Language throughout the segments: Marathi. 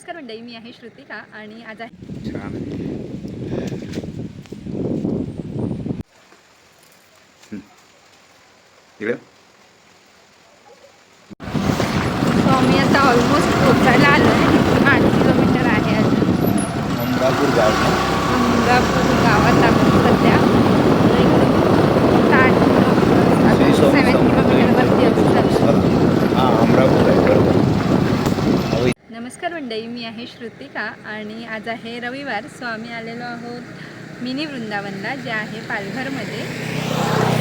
नमस्कार मंडळी. मी आहे श्रुतिका आणि आज आहे छान. हं. मी आता ऑलमोस्ट पोचायला आलो आहे इथून आठ किलोमीटर आहे अजून. गाव. गावात आपण सध्या. श्री किलोमीटर सेवन किलोमीटरवरती नमस्कार मंडळी मी आहे श्रुतिका आणि आज आहे रविवार. सो आम्ही आलेलो आहोत मिनी वृंदावनला जे आहे पालघरमध्ये.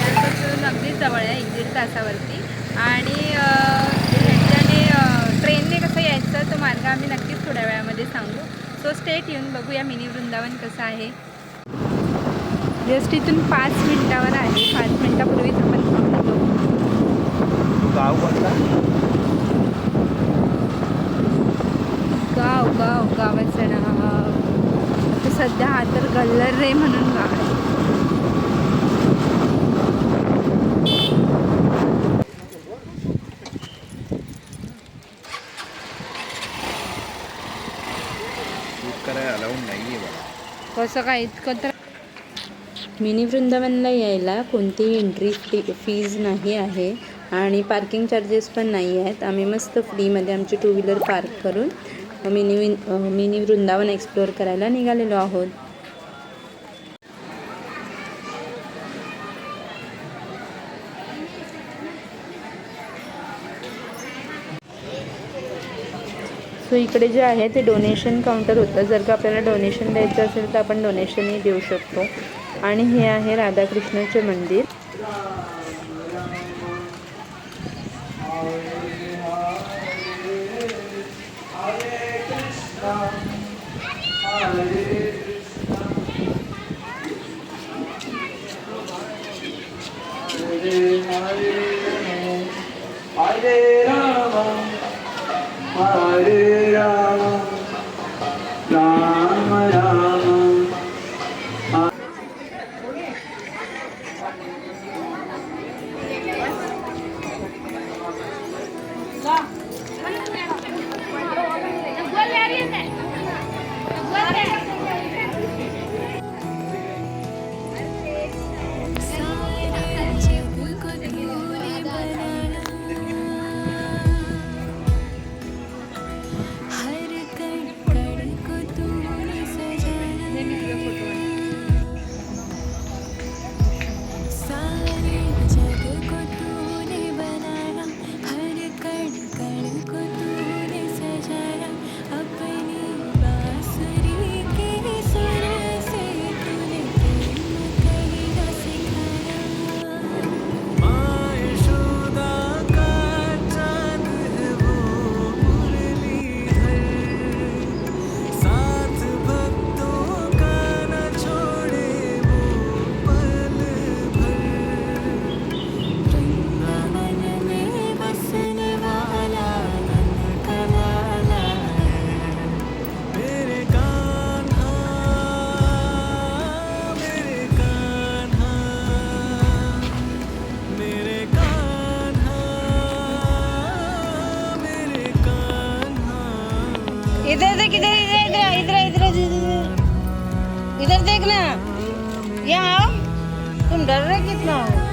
त्यापासून अगदी जवळ आहे एक दीड तासावरती. आणि त्याने ह्याच्याने ट्रेनने कसं यायचं तो मार्ग आम्ही नक्कीच थोड्या वेळामध्ये सांगू. सो स्टेट येऊन बघूया मिनी वृंदावन कसं आहे. जस्ट इथून पाच मिनटावर आहे. पाच मिनटापूर्वीच आपण गाव कोणता गाव गाव आता सध्या हा तर गल्लर रे म्हणून गाव आहे. कसं काय इतकं तर मिनी वृंदावनला यायला कोणतीही एंट्री फी फीज नाही आहे आणि पार्किंग चार्जेस पण नाही आहेत. आम्ही मस्त फ्रीमध्ये आमची टू व्हीलर पार्क करून मिनी मिनी वृंदावन एक्सप्लोअर करायला निघालेलो आहोत. सो इकडे जे आहे ते डोनेशन काउंटर होतं. जर का आपल्याला डोनेशन द्यायचं असेल तर आपण डोनेशनही देऊ शकतो. आणि हे आहे राधाकृष्णाचे मंदिर. Hare Rama, Hare Rama, Rama Rama. हर इधर देखना। यहाँ आओ तुम डर रहे कितना हो?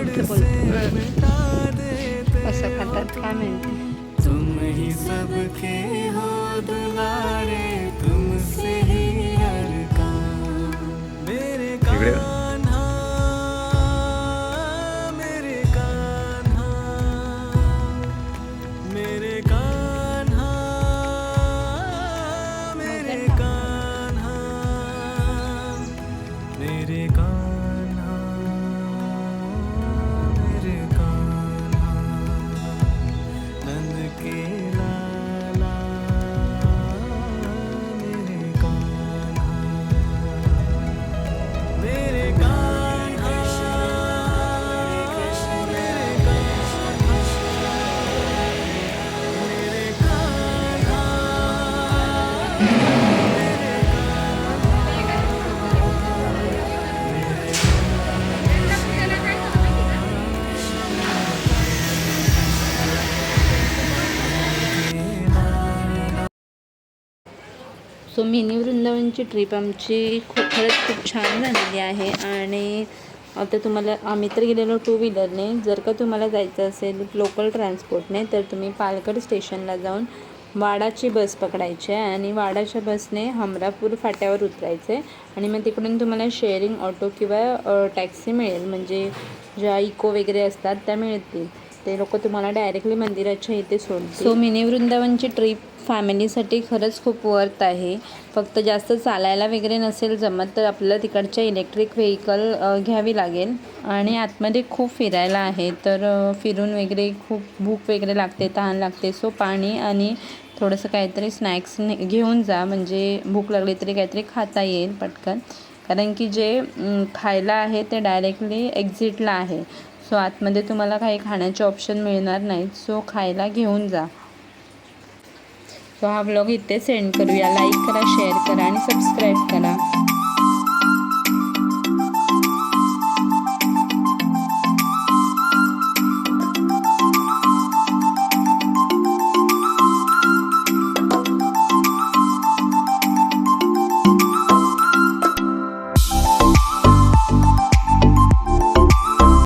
बैठ के बोलते बस अखंडत का मिलते तुम ही सबके हो दुलारे तुमसे ही हर का मेरे का मेरे कान सो मिनी वृंदावनची ट्रिप आमची खूप खरंच खूप छान झालेली आहे. आणि आता तुम्हाला आम्ही तर गेलेलो टू व्हीलरने जर का तुम्हाला जायचं असेल लोकल ट्रान्सपोर्टने तर तुम्ही पालघर स्टेशनला जाऊन वाडाची बस पकडायची आहे आणि वाडाच्या बसने हमरापूर फाट्यावर उतरायचं आहे आणि मग तिकडून तुम्हाला शेअरिंग ऑटो किंवा टॅक्सी मिळेल. म्हणजे ज्या इको वगैरे असतात त्या मिळतील. ते लोक तुम्हाला डायरेक्टली मंदिराच्या इथे सोडतील. सो मिनी वृंदावनची ट्रिप फॅमिलीसाठी खरंच खूप वर्थ आहे. फक्त जास्त चालायला वगैरे नसेल जमत तर आपल्याला तिकडच्या इलेक्ट्रिक व्हेकल घ्यावी लागेल. आणि आतमध्ये खूप फिरायला आहे तर फिरून वगैरे खूप भूक वगैरे लागते तहान लागते. सो पाणी आणि थोडंसं काहीतरी स्नॅक्स घेऊन जा. म्हणजे भूक लागली तरी काहीतरी खाता येईल पटकन. कारण की जे खायला आहे ते डायरेक्टली एक्झिटला आहे. सो आतमध्ये तुम्हाला काही खाण्याचे ऑप्शन मिळणार नाहीत. सो खायला घेऊन जा. सो हा ब्लॉग इथे सेंड करूया. लाईक करा शेअर करा आणि सबस्क्राईब करा.